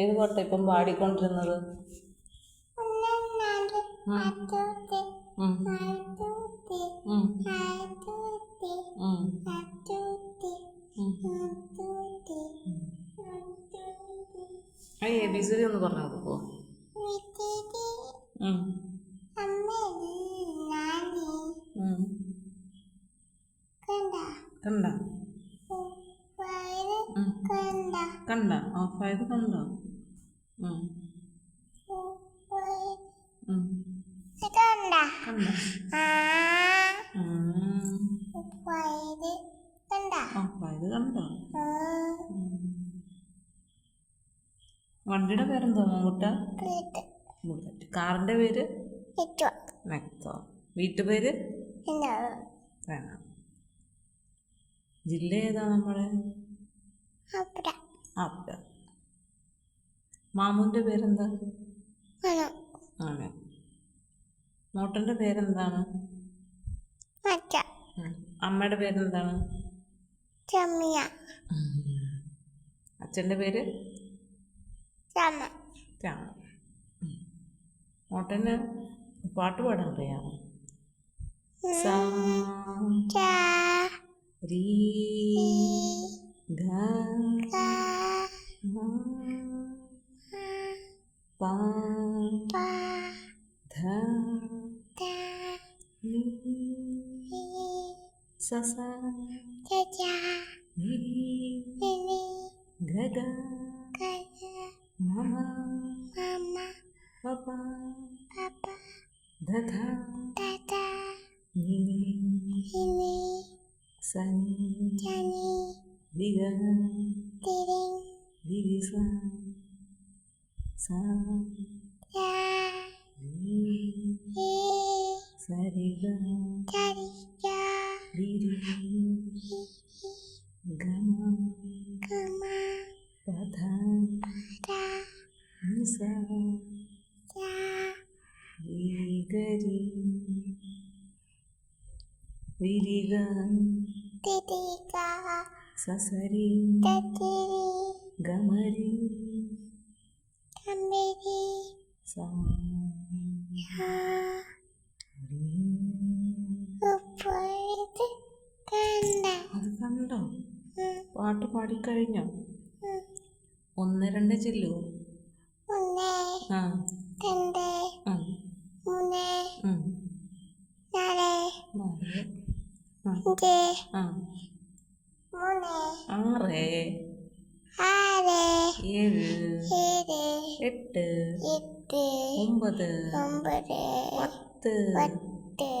ഏത് പാട്ടാ ഇപ്പം പാടിക്കൊണ്ടിരുന്നത്? എ ബി സി ഡി ഒന്ന് പറഞ്ഞു കൊടുക്കുമോ. കണ്ട. കണ്ട. ഓഫായത് കണ്ടോ. കണ്ട. ഓഫായത്. വണ്ടിയുടെ പേരെന്തോ മമ്മൂട്ട? ബുള്ളറ്റ് കാറിന്റെ പേര്? നെക്സോ വീട്ടുപേര്? ജില്ല ഏതാ നമ്മുടെ ആപ്ര മാമൂന്റെ പേരെന്താ? ആണ് മോട്ടന്റെ പേരെന്താണ്. അമ്മയുടെ പേരെന്താണ്? അച്ഛന്റെ പേര്? രാമ. മോട്ടന് പാട്ട് പാടാൻ അറിയാമോ സാ രീ ga ma pa dha ni sa sa ja ja ni ni ga ga ga mama mama papa papa dada dada ini ini sani sani Viva, vive sua, sa, ya, ni, sariga, sariga, diri, gama, gama, pada, pada, nisa, ya, vigari, viriga, viriga. സ ഗമരി അത് കണ്ടോ? പാട്ട് പാടിക്കഴിഞ്ഞോ. ഒന്ന് രണ്ട് ചെല്ലുവോ ആ. ആറ് ആറ് ഏഴ് ഏഴ് എട്ട് എട്ട് ഒമ്പത് ഒമ്പത് പത്ത് പത്ത്